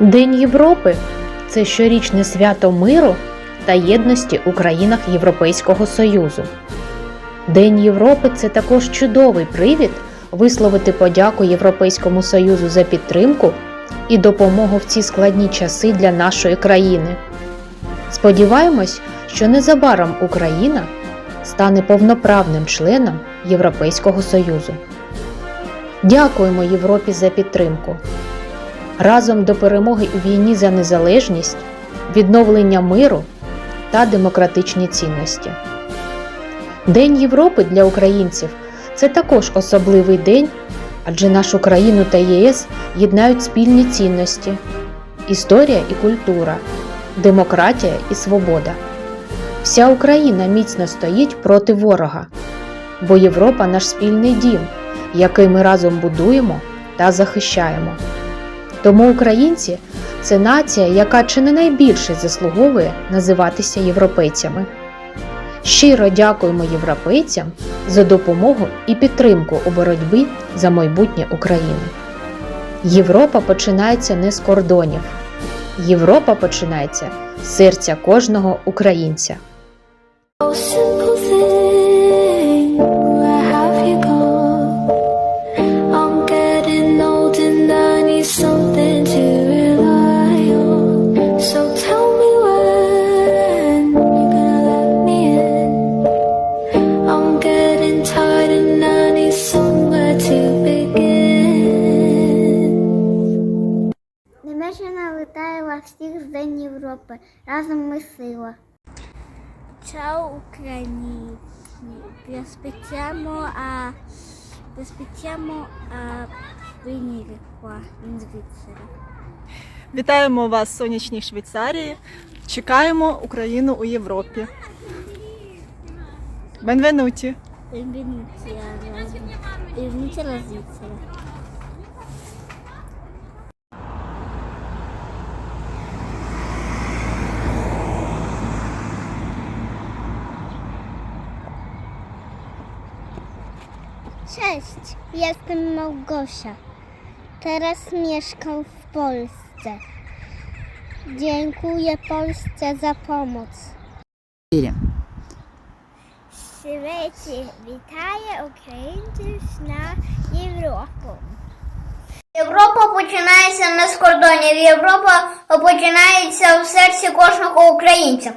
День Європи це щорічне свято миру та єдності у країнах Європейського Союзу. День Європи це також чудовий привід висловити подяку Європейському Союзу за підтримку і допомогу в ці складні часи для нашої країни. Сподіваємось, що незабаром Україна стане повноправним членом Європейського Союзу. Дякуємо Європі за підтримку. Разом до перемоги у війні за незалежність, відновлення миру та демократичні цінності. День Європи для українців це також особливий день, адже нашу країну та ЄС єднають спільні цінності, історія і культура, демократія і свобода. Вся Україна міцно стоїть проти ворога, бо Європа наш спільний дім, який ми разом будуємо та захищаємо. Тому українці це нація, яка чи не найбільше заслуговує називатися європейцями. Щиро дякуємо європейцям за допомогу і підтримку у боротьбі за майбутнє України. Європа починається не з кордонів. Європа починається з серця кожного українця. Всіх з День Європи. Разом ми сила. Ucraini, vi aspettiamo a vi aspettiamo a venire qua in Svizzera. Вітаємо вас в сонячній Швейцарії. Чекаємо Україну у Європі. Бенвенуті! Benvenuti alla, benvenuti alla Svizzera. Cześć, jestem Małgosia. Teraz mieszkam w Polsce. Dziękuję Polsce za pomoc. Світі вітає українців на Європу. Європа починається не з кордонів. Європа починається в серці кожного українця.